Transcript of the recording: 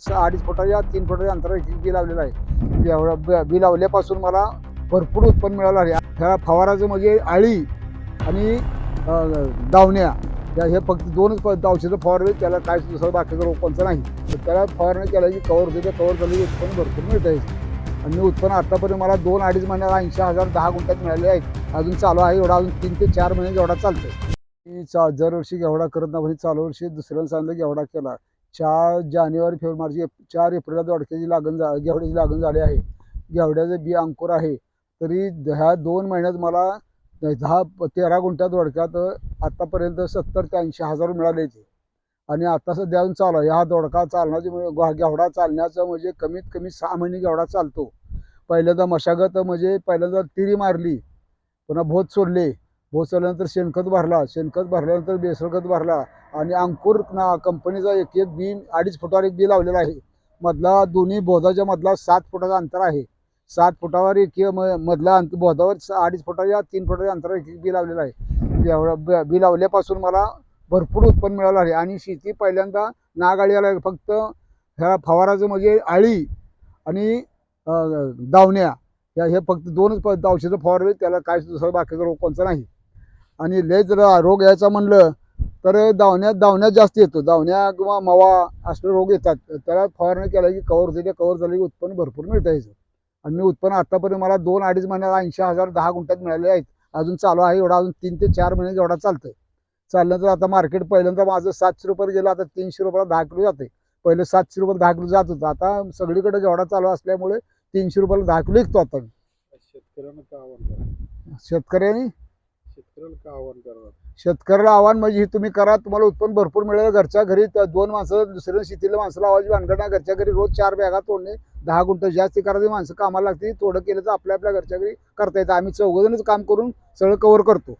अडीच फुटाच्या तीन फुटाच्या अंतरावर एक बी लावलेलं आहे. एवढं ब- बी लावल्यापासून मला भरपूर उत्पन्न मिळालं आहे. ह्या फवाराचं म्हणजे आळी आणि दावण्या या हे फक्त दोनच प- औषधं फवारले त्याला काय दुसरं बाकीचं रोपांचं नाही. तर त्याला फवारणी केलं की कवर होते त्या कवर झालं की उत्पन्न भरपूर मिळतं आहे. आणि उत्पन्न आत्तापर्यंत मला दोन अडीच महिन्याला ऐंशी हजार दहा गुंठ्यात मिळाले आहेत. अजून चालू आहे एवढा अजून तीन ते चार महिने एवढा चालतं मी चा दरवर्षी एवढा करत नाही चालू वर्षी दुसऱ्याला सांगितलं एवढा केला. चार जानेवारी फेब्रुवारी मार्च एप- चार एप्रिलला दोडक्याची लागण झा घेवड्याची लागण झाली आहे. घेवड्याचं बी अंकुर आहे. तरी द- ह्या दोन महिन्यात मला दहा तेरा गुंठ्यात दोडक्यात आत्तापर्यंत सत्तर ते ऐंशी हजार मिळाले होते आणि आता सध्या अजून चालू आहे. हा दोडका चालण्याची म्हणजे घेवडा चालण्याचं म्हणजे कमीत कमी सहा महिने घेवडा चालतो. पहिल्यांदा मशागत म्हणजे पहिल्यांदा तिरी मारली. पुन्हा भोत सोडले. भोत शेणखत भरला शेणखत भरल्यानंतर बेसरखत भरला आणि अंकुर ना कंपनीचा एक एक बी अडीच फुटावर एक बी लावलेला आहे. मधला दोन्ही बोधाच्या मधला सात फुटाचा अंतर आहे. सात फुटावर एक म- मधला अंत बोधावर अडीच फुटाच्या तीन फुटाच्या अंतरावर एक एक बी लावलेला आहे. ब- बी लावल्यापासून मला भरपूर उत्पन्न मिळालं आहे आणि शेती पहिल्यांदा नागाळी आला फक्त ह्या फवाराचं म्हणजे आळी आणि दावण्या या हे फक्त दोनच प औषधं फवारले त्याला काय दुसरं बाकीचा रोग कोणता नाही. आणि लय जर रोग यायचा म्हणलं तर दावण्यात दावण्यात जास्त येतो. दावण्या किंवा मवा असले रोग येतात. त्याला फवारणी केला की कवर त्या कवर झालं की उत्पन्न भरपूर मिळतं याचं. आणि मी उत्पन्न आतापर्यंत मला दोन अडीच महिन्याला ऐंशी हजार दहा गुंठ्यात मिळाले आहेत. अजून चालू आहे एवढा अजून तीन ते चार महिने एवढा चालतंय. चालल्यानंतर आता मार्केट पहिल्यांदा माझं सातशे रुपये गेलं आता तीनशे रुपयाला दहा किलो जाते पहिले सातशे रुपये दहा किलो जात होतं. आता सगळीकडे जेवढा चालू असल्यामुळे तीनशे रुपयाला दहा किलो विकतो आता शेतकऱ्यांना आव्हान शेतकऱ्याला आव्हान करणार? शेतकऱ्याला आव्हान म्हणजे हे तुम्ही करा तुम्हाला उत्पन्न भरपूर मिळेल. घरच्या घरी दोन माणसं दुसऱ्या शेतीला माणसं लावायची भानगड घरच्या घरी रोज चार बॅगा तोडणे दहा गुंठ जास्ती करायची माणसं कामाला लागते थोडं केलं तर आपल्या आपल्या घरच्या घरी करता येतं. आम्ही चौघजणच काम करून सगळं कव्हर करतो.